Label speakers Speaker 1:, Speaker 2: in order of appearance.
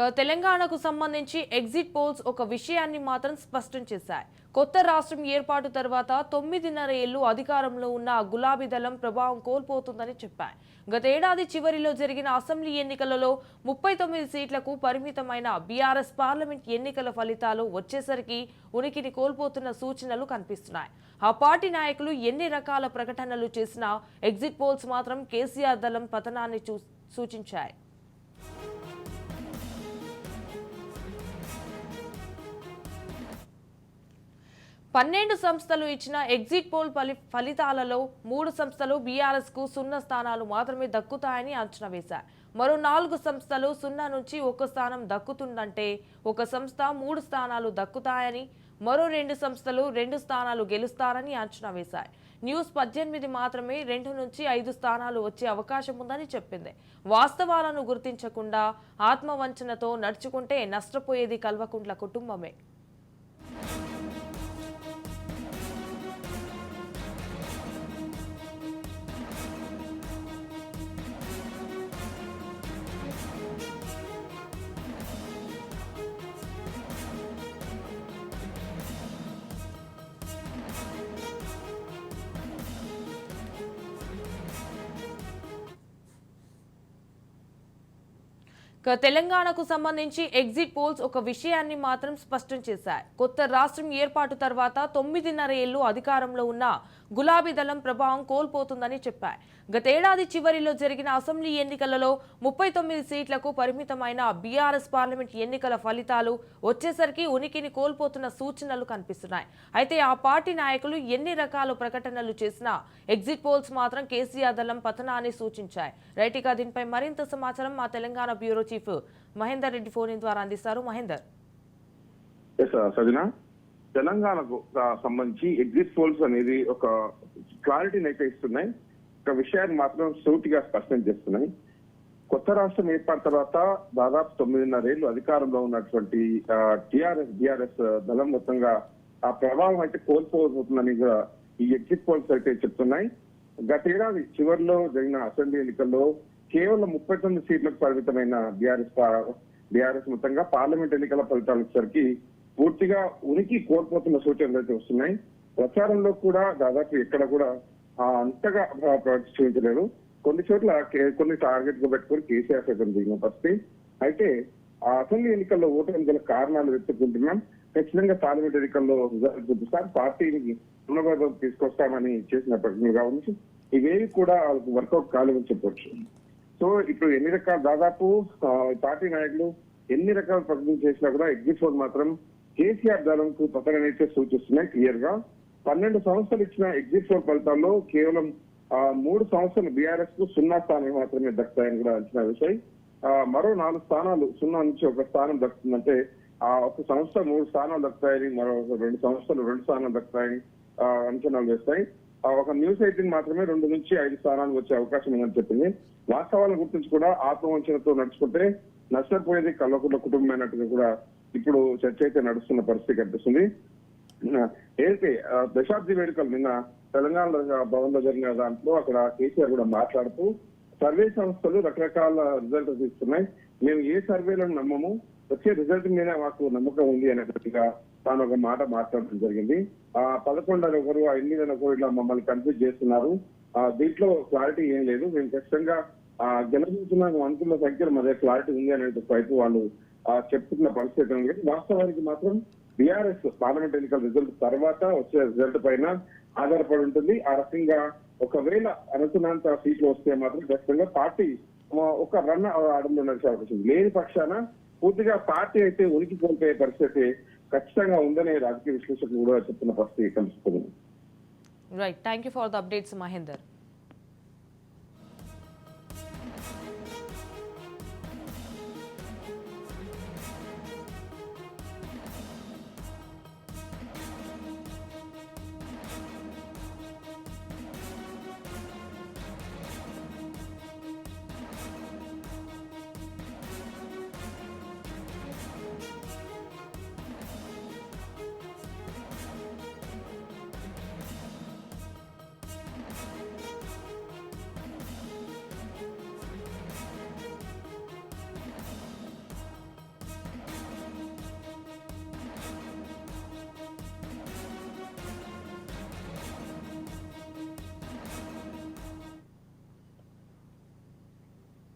Speaker 1: తెలంగాణకు సంబంధించి exit polls ఒక విషయాన్ని మాత్రం స్పష్టం చేశాయి. కొత్త రాష్ట్రం ఏర్పాటు తర్వాత తొమ్మిదిన్నర ఏళ్ళు అధికారంలో ఉన్న గులాబీ దళం ప్రభావం కోల్పోతుందని చెప్పాయి. గతేడాది చివరిలో జరిగిన అసెంబ్లీ ఎన్నికలలో ముప్పై తొమ్మిది సీట్లకు పరిమితమైన బీఆర్ఎస్ పార్లమెంట్ ఎన్నికల ఫలితాలు వచ్చేసరికి ఉనికిని కోల్పోతున్న సూచనలు కనిపిస్తున్నాయి. ఆ పార్టీ నాయకులు ఎన్ని రకాల ప్రకటనలు చేసినా ఎగ్జిట్ పోల్స్ మాత్రం కేసీఆర్ దళం పతనాన్ని చూ- సూచించాయి. పన్నెండు సంస్థలు ఇచ్చిన ఎగ్జిట్ పోల్ ఫలి ఫలితాలలో మూడు సంస్థలు బీఆర్ఎస్కు సున్నా స్థానాలు మాత్రమే దక్కుతాయని అంచనా వేశాయి మరో నాలుగు సంస్థలు సున్నా నుంచి ఒక స్థానం దక్కుతుందంటే ఒక సంస్థ మూడు స్థానాలు దక్కుతాయని మరో రెండు సంస్థలు రెండు స్థానాలు గెలుస్తారని అంచనా వేశాయి న్యూస్ పద్దెనిమిది మాత్రమే రెండు నుంచి ఐదు స్థానాలు వచ్చే అవకాశం ఉందని చెప్పింది. వాస్తవాలను గుర్తించకుండా ఆత్మవంచనతో నడుచుకుంటే నష్టపోయేది కల్వకుంట్ల కుటుంబమే. తెలంగాణకు సంబంధించి ఎగ్జిట్ పోల్స్ ఒక విషయాన్ని మాత్రం స్పష్టం చేశాయి. కొత్త రాష్ట్రం ఏర్పాటు తర్వాత తొమ్మిదిన్నర ఏళ్ళు అధికారంలో ఉన్న గులాబీ దళం ప్రభావం కోల్పోతుందని చెప్పాయి. గతేడాది చివరిలో జరిగిన అసెంబ్లీ ఎన్నికలలో ముప్పై తొమ్మిది సీట్లకు పరిమితమైన బీఆర్ఎస్ పార్లమెంట్ ఎన్నికల ఫలితాలు వచ్చేసరికి ఉనికిని కోల్పోతున్న సూచనలు కనిపిస్తున్నాయి. అయితే ఆ పార్టీ నాయకులు ఎన్ని రకాల ప్రకటనలు చేసినా ఎగ్జిట్ పోల్స్ మాత్రం కేసీఆర్ దళం పతనాన్ని సూచించాయి. రైట్ ఇక దీనిపై మరింత సమాచారం మా Telangana bureau chief Mahender Reddy phone ద్వారా అందిస్తారు. మహేందర్.
Speaker 2: ఎస్ సజన తెలంగాణకు సంబంధించి ఎగ్జిట్ పోల్స్ అనేది ఒక క్లారిటీని అయితే ఇస్తున్నాయి. ఒక విషయాన్ని మాత్రం సూటిగా స్పష్టం చేస్తున్నాయి. కొత్త రాష్ట్రం ఏర్పడిన తర్వాత దాదాపు తొమ్మిదిన్నరేళ్ళు అధికారంలో ఉన్నటువంటి టిఆర్ఎస్ బిఆర్ఎస్ దళం మొత్తంగా ఆ ప్రభావం అయితే కోల్పోతుందని కూడా ఈ ఎగ్జిట్ పోల్స్ అయితే చెప్తున్నాయి. గతేడాది చివరిలో జరిగిన అసెంబ్లీ ఎన్నికల్లో కేవలం ముప్పై తొమ్మిది సీట్లకు పరిమితమైన బీఆర్ఎస్ బీఆర్ఎస్ మొత్తంగా పార్లమెంట్ ఎన్నికల ఫలితాలు వచ్చేసరికి పూర్తిగా ఉనికి కోల్పోతున్న సూచనలు అయితే వస్తున్నాయి. ప్రచారంలో కూడా దాదాపు ఎక్కడ కూడా అంతగా ఆ, కొన్ని చోట్ల కొన్ని టార్గెట్గా పెట్టుకొని కేసీఆర్ సైతం దిగిన పరిస్థితి. అయితే ఆ అసెంబ్లీ ఎన్నికల్లో ఓటమి గల కారణాలు వెతుక్కుంటున్నాం. ఖచ్చితంగా పార్లమెంట్ ఎన్నికల్లో రిజల్ట్ చూపిస్తాం పార్టీని పునర్వాదం తీసుకొస్తామని చేసిన ప్రకటనలు కావచ్చు. ఇవేవి కూడా వాళ్ళకు వర్కౌట్ కాలేదని చెప్పొచ్చు. సో ఇప్పుడు ఎన్ని రకాల దాదాపు పార్టీ నాయకులు ఎన్ని రకాల ప్రకటన చేసినా కూడా ఎగ్జిట్ పోల్ మాత్రం కేసీఆర్ దళంకు పతనైతే సూచిస్తున్నాయి క్లియర్గా పన్నెండు సంవత్సరాలు ఇచ్చిన ఎగ్జిట్ పోల్ ఫలితాల్లో కేవలం ఆ, మూడు సంవత్సరాలు బీఆర్ఎస్కు సున్నా స్థానం మాత్రమే దక్కుతాయని కూడా అంచనా వేశాయి. ఆ, మరో నాలుగు స్థానాలు సున్నా నుంచి ఒక స్థానం దక్కుతుందంటే ఆ ఒక సంస్థ మూడు స్థానాలు దక్కుతాయని మరో రెండు సంస్థలు రెండు స్థానాలు దక్కుతాయని అంచనాలు వేస్తాయి. ఆ, ఒక న్యూస్ ఎయిటీన్ మాత్రమే రెండు నుంచి ఐదు స్థానాలు వచ్చే అవకాశం ఉందని చెప్పింది. వాస్తవాలను గుర్తించి కూడా ఆత్మవంచనతో నడుచుకుంటే నష్టపోయేది కల్లకుట్ల కుటుంబం అన్నట్టుగా కూడా ఇప్పుడు చర్చ అయితే నడుస్తున్న పరిస్థితి కనిపిస్తుంది. ఏదైతే దశాబ్ది వేడుకలు నిన్న తెలంగాణ భవన్లో జరిగిన దాంట్లో అక్కడ కేసీఆర్ కూడా మాట్లాడుతూ సర్వే సంస్థలు రకరకాల రిజల్ట్ ఇస్తున్నాయి మేము ఏ సర్వేలను నమ్మము వచ్చే రిజల్ట్ మీద మాకు నమ్మకం ఉంది అనేటట్టుగా తాను ఒక మాట మాట్లాడడం జరిగింది. ఆ పదకొండు ఒకరు ఆ ఎనిమిది ఒకరు ఇట్లా మమ్మల్ని కన్ఫ్యూజ్ చేస్తున్నారు. ఆ దీంట్లో క్లారిటీ ఏం లేదు. మేము ఖచ్చితంగా ఆ గెలిపించిన అనుకున్న సంఖ్యలో మరి క్లారిటీ ఉంది అనేది వైపు వాళ్ళు చెప్తున్న పరిస్థితి ఉంది. వాస్తవానికి మాత్రం బీఆర్ఎస్ పార్లమెంట్ ఎన్నికల రిజల్ట్ తర్వాత వచ్చే రిజల్ట్ పైన ఆధారపడి ఉంటుంది. ఆ రకంగా ఒకవేళ అనుకున్నంత సీట్లు వస్తే మాత్రం ఖచ్చితంగా పార్టీ ఒక రన్ ఆడంలో నడిచే అవకాశం లేని పక్షాన పూర్తిగా పార్టీ అయితే ఉనికి కోల్పోయే పరిస్థితి ఖచ్చితంగా ఉందనే రాజకీయ విశ్లేషకులు కూడా చెప్తున్న పరిస్థితి కనిపిస్తుంది.
Speaker 1: Right thank you for the updates Mahender